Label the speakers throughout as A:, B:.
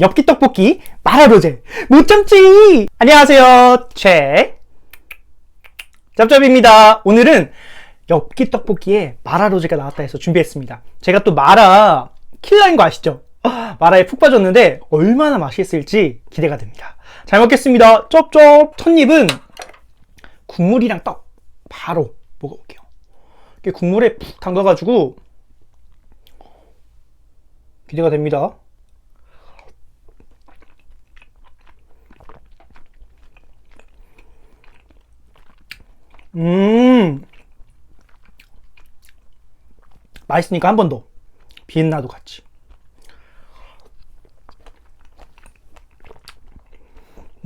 A: 엽기 떡볶이 마라로제. 못 참지 안녕하세요. 최. 짭짭입니다. 오늘은 엽기 떡볶이에 마라로제가 나왔다 해서 준비했습니다. 제가 또 마라 킬러인 거 아시죠? 마라에 푹 빠졌는데 얼마나 맛있을지 기대가 됩니다. 잘 먹겠습니다. 쩝쩝! 첫 입은 국물이랑 떡. 바로 먹어볼게요. 국물에 푹 담가가지고 기대가 됩니다 음. 맛있으니까 한 번 더. 비엔나도 같이.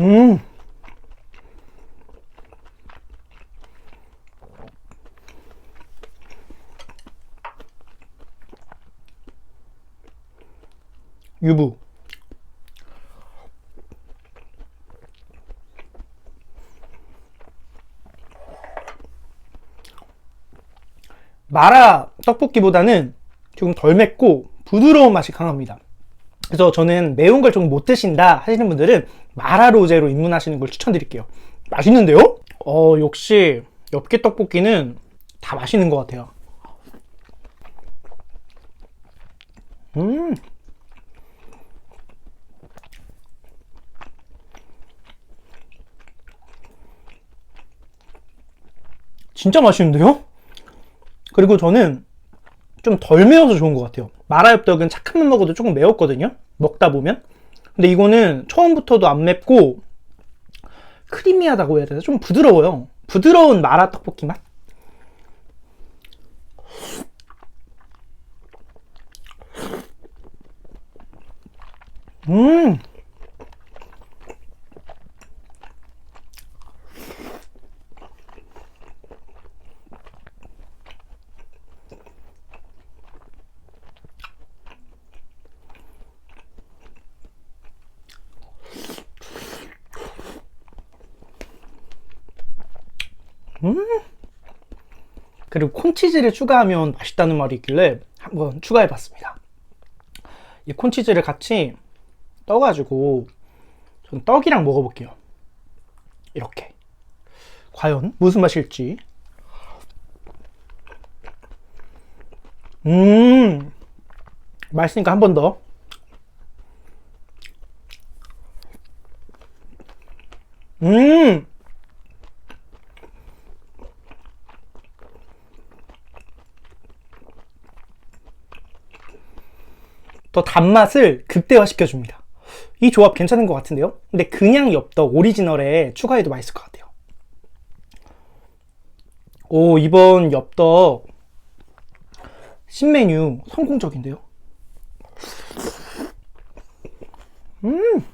A: 음. 유부. 마라 떡볶이보다는 조금 덜 맵고 부드러운 맛이 강합니다. 그래서 저는 매운 걸 좀 못 드신다 하시는 분들은 마라 로제로 입문하시는 걸 추천드릴게요. 맛있는데요? 어, 역시 엽기 떡볶이는 다 맛있는 것 같아요. 음. 진짜 맛있는데요? 그리고 저는 좀 덜 매워서 좋은 것 같아요. 마라엽떡은 착한만 먹어도 조금 매웠거든요. 먹다 보면. 근데 이거는 처음부터도 안 맵고 크리미하다고 해야 되나? 좀 부드러워요. 부드러운 마라 떡볶이 맛? 음! 그리고 콘치즈를 추가하면 맛있다는 말이 있길래 한번 추가해 봤습니다. 이 콘치즈를 같이 떠가지고 전 떡이랑 먹어볼게요. 이렇게. 과연 무슨 맛일지. 음, 맛있으니까 한 번 더. 음! 더 단맛을 극대화시켜 줍니다. 이 조합 괜찮은 것 같은데요? 근데 그냥 엽떡 오리지널에 추가해도 맛있을 것 같아요. 오, 이번 엽떡 신메뉴 성공적인데요? 음!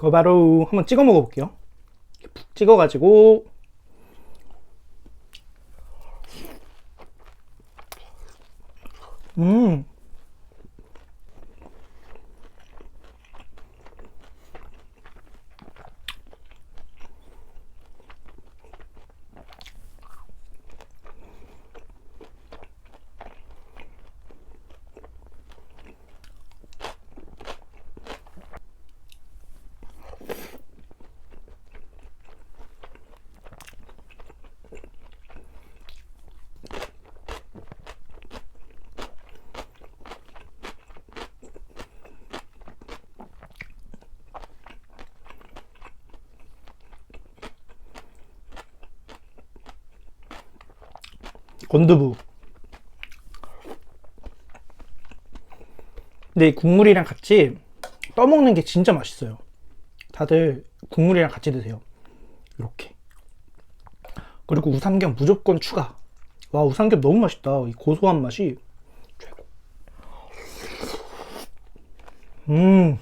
A: 그거 바로 한번 찍어 먹어볼게요. 푹 찍어가지고 음. 건두부. 근데 이 국물이랑 같이 떠먹는 게 진짜 맛있어요. 다들 국물이랑 같이 드세요. 이렇게. 그리고 우삼겹 무조건 추가. 와, 우삼겹 너무 맛있다. 이 고소한 맛이 최고. 음.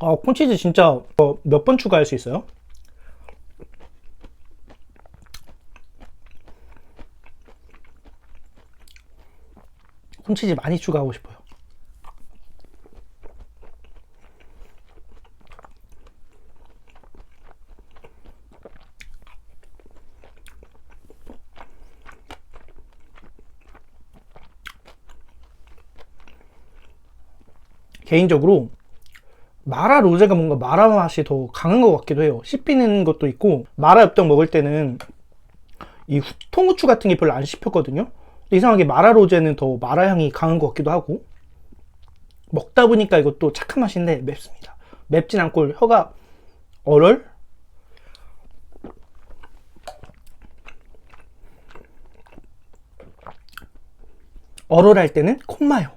A: 어, 콘치즈 진짜 어, 몇 번 추가할 수 있어요? 콘치즈 많이 추가하고 싶어요. 개인적으로 마라 로제가 뭔가 마라 맛이 더 강한 것 같기도 해요. 씹히는 것도 있고 마라 엽떡 먹을 때는 이 후- 통후추 같은 게 별로 안 씹혔거든요. 이상하게 마라 로제는 더 마라 향이 강한 것 같기도 하고 먹다 보니까 이것도 착한 맛인데 맵습니다. 맵진 않고 혀가 얼얼? 얼얼할 때는 콧마요.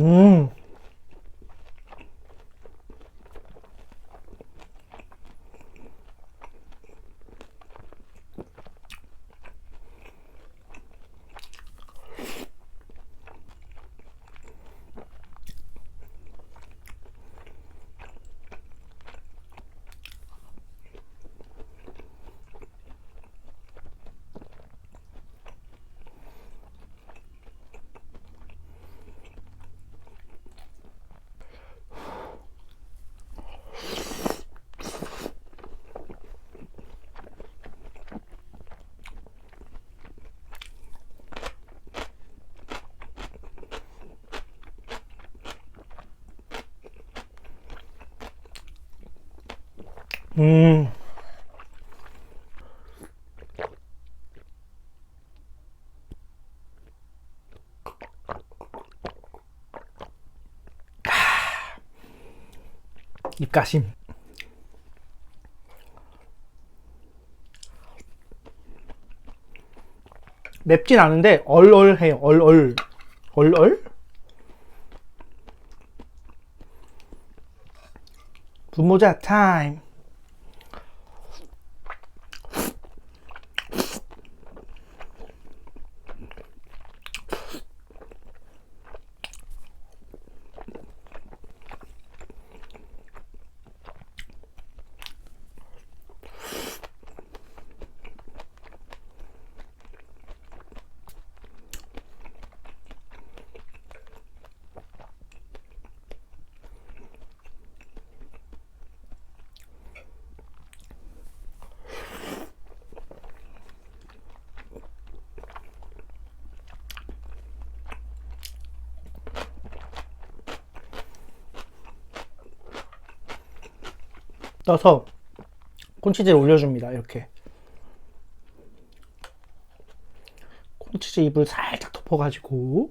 A: 음. 음. 입가심. 맵진 않은데 얼얼해요. 얼얼. 얼얼? 분모자 타임. 떠서 콘치즈를 올려줍니다. 이렇게 콘치즈 잎을 살짝 덮어가지고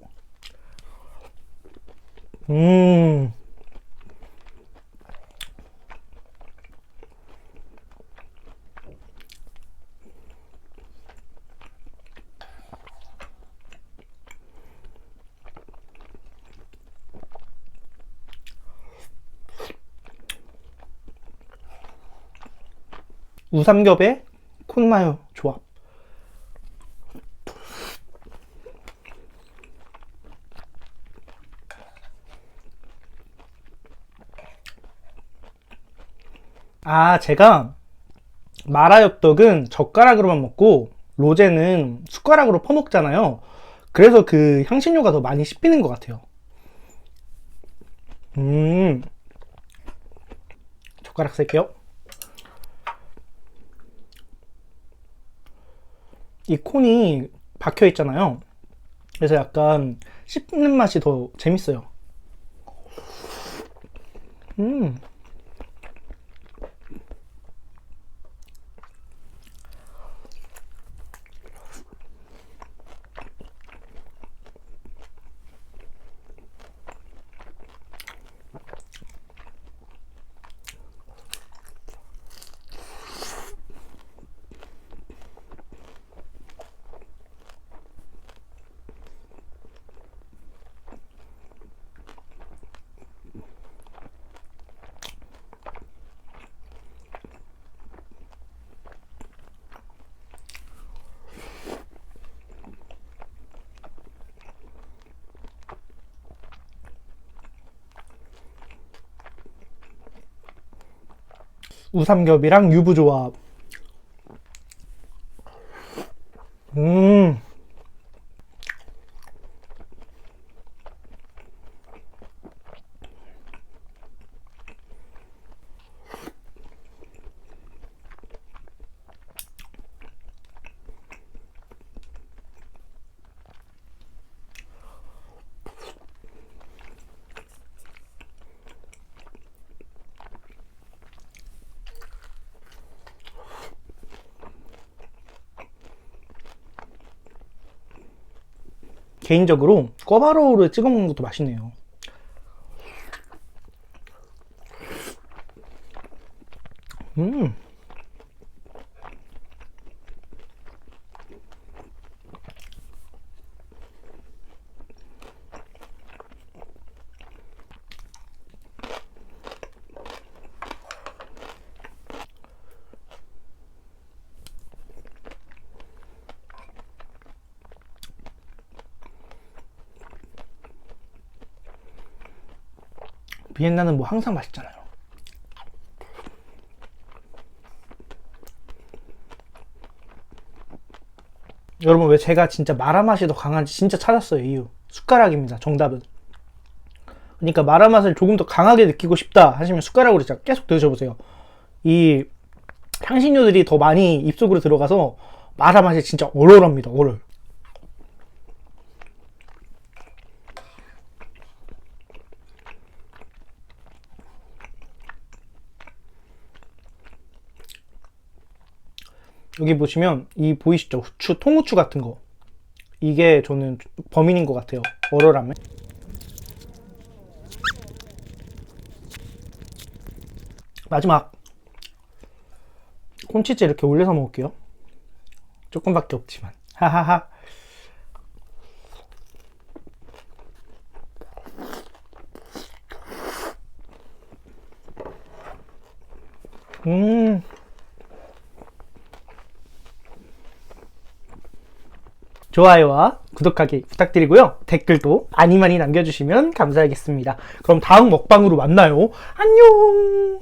A: 음 우삼겹의 콘마요 조합 아, 제가 마라엽떡은 젓가락으로만 먹고 로제는 숟가락으로 퍼먹잖아요. 그래서 그 향신료가 더 많이 씹히는 것 같아요. 음, 젓가락 쓸게요. 이 콘이 박혀 있잖아요. 그래서 약간 씹는 맛이 더 재밌어요. 음. 우삼겹이랑 유부조합. 음. 개인적으로 꿔바로우를 찍어 먹는 것도 맛있네요. 음. 비엔나는 뭐 항상 맛있잖아요. 여러분 왜 제가 진짜 마라 맛이 더 강한지 진짜 찾았어요 이유. 숟가락입니다 정답은. 그러니까 마라 맛을 조금 더 강하게 느끼고 싶다 하시면 숟가락으로 진짜 계속 드셔보세요. 이 향신료들이 더 많이 입속으로 들어가서 마라 맛이 진짜 얼얼합니다 얼얼 여기 보시면 이 보이시죠? 후추, 통후추 같은 거. 이게 저는 범인인 것 같아요. 얼얼함에. 마지막 콘치즈 이렇게 올려서 먹을게요. 조금밖에 없지만. 하하하. 음. 좋아요와 구독하기 부탁드리고요. 댓글도 많이 많이 남겨주시면 감사하겠습니다. 그럼 다음 먹방으로 만나요. 안녕!